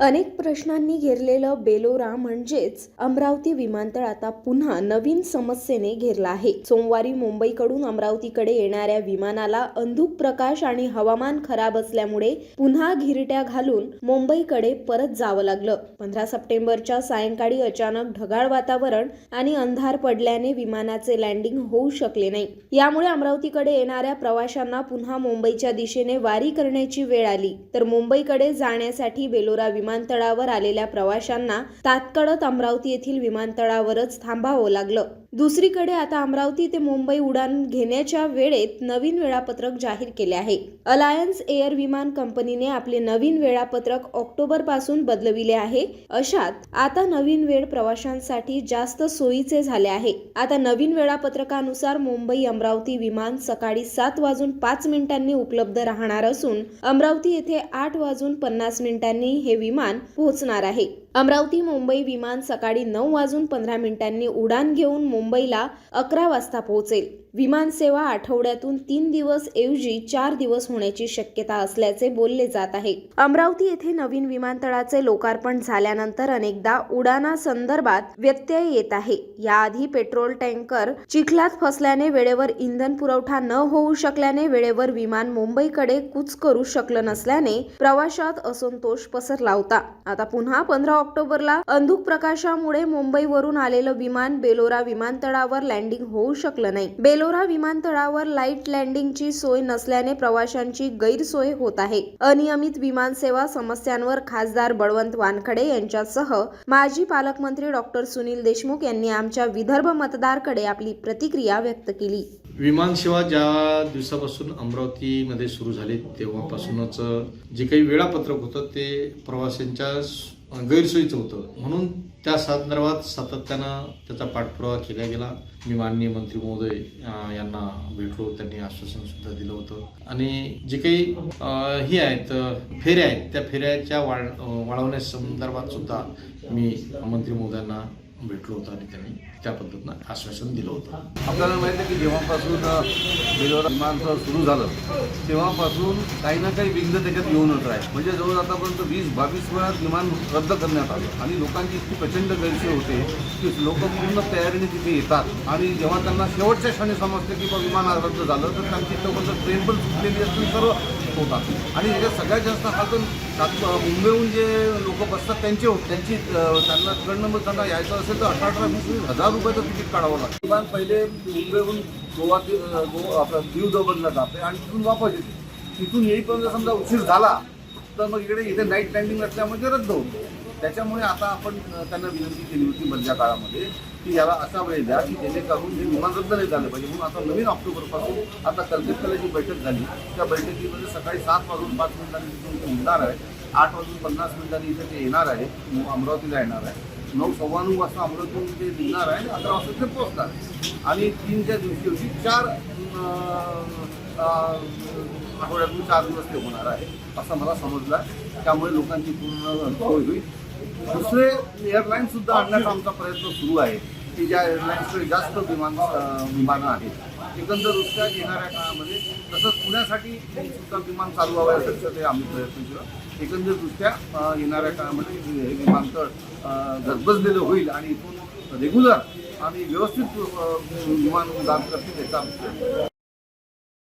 अनेक प्रश्नांनी घेरलेलं बेलोरा म्हणजेच अमरावती विमानतळ आता पुन्हा नवीन समस्येने घेरला आहे. सोमवारी मुंबईकडून अमरावतीकडे येणाऱ्या विमानाला अंधुक प्रकाश आणि हवामान खराब असल्यामुळे पुन्हा घिरट्या घालून मुंबईकडे परत जावं लागलं. पंधरा सप्टेंबरच्या सायंकाळी अचानक ढगाळ वातावरण आणि अंधार पडल्याने विमानाचे लँडिंग होऊ शकले नाही. यामुळे अमरावतीकडे येणाऱ्या प्रवाशांना पुन्हा मुंबईच्या दिशेने वारी करण्याची वेळ आली. तर मुंबईकडे जाण्यासाठी बेलोरा विमानतळावर आलेल्या प्रवाशांना तात्काळत अमरावती येथील विमानतळावरच थांबावं लागलं. दुसरीकडे आता अमरावती ते मुंबई उडान घेण्याच्या वेळेत नवीन वेळापत्रक जाहीर केले आहे. अलायन्स एअर विमान कंपनीने आपले नवीन वेळापत्रक ऑक्टोबरपासून बदलविले आहे. अशात आता नवीन वेळ प्रवाशांसाठी जास्त सोयीचे झाले आहे. आता नवीन वेळापत्रकानुसार मुंबई अमरावती विमान सकाळी सात वाजून पाच मिनिटांनी उपलब्ध राहणार असून अमरावती येथे आठ वाजून पन्नास मिनिटांनी हे विमान पोहोचणार आहे. अमरावती मुंबई विमान सकाळी नऊ वाजून पंधरा मिनिटांनी उडान घेऊन मुंबईला अकरा वाजता पोहोचेल. विमानसेवा आठवड्यातून तीन दिवस ऐवजी चार दिवस होण्याची शक्यता असल्याचे बोलले जात आहे. अमरावती येथे नवीन विमानतळाचे लोकार्पण झाल्यानंतर अनेकदा उडाना संदर्भात व्यत्यय येत आहे. याआधी पेट्रोल टँकर चिखलात फसल्याने वेळेवर इंधन पुरवठा न होऊ शकल्याने वेळेवर विमान मुंबईकडे कूच करू शकलं नसल्याने प्रवाशात असंतोष पसरला होता. आता पुन्हा पंधरा ऑक्टोबरला अंधुक प्रकाशामुळे मुंबईवरून आलेलं विमान बेलोरा विमानतळावर लँडिंग होऊ शकलं नाही. बेलोरा विमानतळावर लाइट लँडिंगची सोय नसल्याने प्रवाशांची गैरसोय होत आहे. अनियमित विमानसेवा समस्यांवर खासदार बळवंत वानखडे यांच्यासह माजी पालकमंत्री डॉक्टर सुनील देशमुख यांनी आमच्या विदर्भ मतदारकडे आपली प्रतिक्रिया व्यक्त केली. विमानसेवा ज्या दिवसापासून अमरावतीमध्ये सुरू झाली तेव्हापासूनच जे काही वेळापत्रक होतं ते प्रवाशांच्या गैरसोयीचं होतं. म्हणून त्या संदर्भात सातत्यानं त्याचा पाठपुरावा केला गेला. मी माननीय मंत्री महोदय यांना भेटलो. त्यांनी आश्वासन सुद्धा दिलं होतं. आणि जे काही हे आहेत फेऱ्या आहेत त्या फेऱ्याच्या वाढ वाढवण्या वाढवण्यासंदर्भात सुद्धा मी मंत्री महोदयांना भेटलो होतो आणि त्यांनी त्या पद्धतीनं आश्वासन दिलं होतं. आपल्याला माहिती आहे की जेव्हापासून बेलोरा विमानतळ सुरू झालं तेव्हापासून काही ना काही विघ्न त्याच्यात येऊनच आहे म्हणजे जवळ आतापर्यंत वीस बावीस वेळा विमान रद्द करण्यात आलं. आणि लोकांची इतकी प्रचंड गैरसोय होते की लोक पूर्ण तयारीने तिथे येतात. आणि जेव्हा त्यांना शेवटच्या क्षणी समजते की विमान रद्द झालं तर त्यांची तोपर्यंत ट्रेन पण सुटलेली असतील सर्व होतात. आणि याच्यात सगळ्यात जास्त हातून मुंबईहून जे लोक बसतात त्यांचे हो- त्यांची त्यांना तिकडनं मग त्यांना यायचं असेल तर अठरा अठरा वीस हजार रुपयाचं तिकीट काढावं लागतं. किमान पहिले मुंबईहून गोवा ते अ, आपलं दीव दबनला जाते आणि तिथून वापस येते. तिथून येईपर्यंत समजा उशीर झाला तर मग इकडे इथे नाईट लँडिंग असल्यामुळे रद्द होतो त्याच्यामुळे आता आपण त्यांना विनंती केली होती मधल्या काळामध्ये की याला असा वेळ द्या की जेणेकरून हे विमान रद्द नाही झालं पाहिजे. म्हणून आता नवीन ऑक्टोबरपासून आता कलकत्त्याला जी बैठक झाली. त्या बैठकीमध्ये सकाळी सात वाजून पाच मिनिटांनी तिथून ते उडणार आहे आठ वाजून पन्नास मिनिटांनी इथे ते येणार आहे अमरावतीला येणार आहे नऊ सव्वा नऊ वाजता अमरावतीहून ते निघणार आहे अकरा वाजता ते पोहोचणार आहे. आणि तीनच्या दिवशी होती चार आठवड्यातून चार दिवस ते होणार आहे असं मला समजलं. आहे. त्यामुळे लोकांची पूर्ण होईल दुसरे एअरलाईन सुद्धा आणण्याचा आमचा प्रयत्न सुरू आहे. की ज्या एअरलाईन्सकडे जास्त विमान विमानं आहेत. एकंदरदृष्ट्या येणाऱ्या काळामध्ये तसंच पुण्यासाठी सुद्धा विमान चालू व्हावे यासाठी ते आम्ही प्रयत्न केला. एकंदरदृष्ट्या अं, येणाऱ्या काळामध्ये हे विमानतळ गजबजलेलं होईल आणि इथून रेग्युलर आणि व्यवस्थित विमान उड्डाण करतील याचा आम्ही प्रयत्न.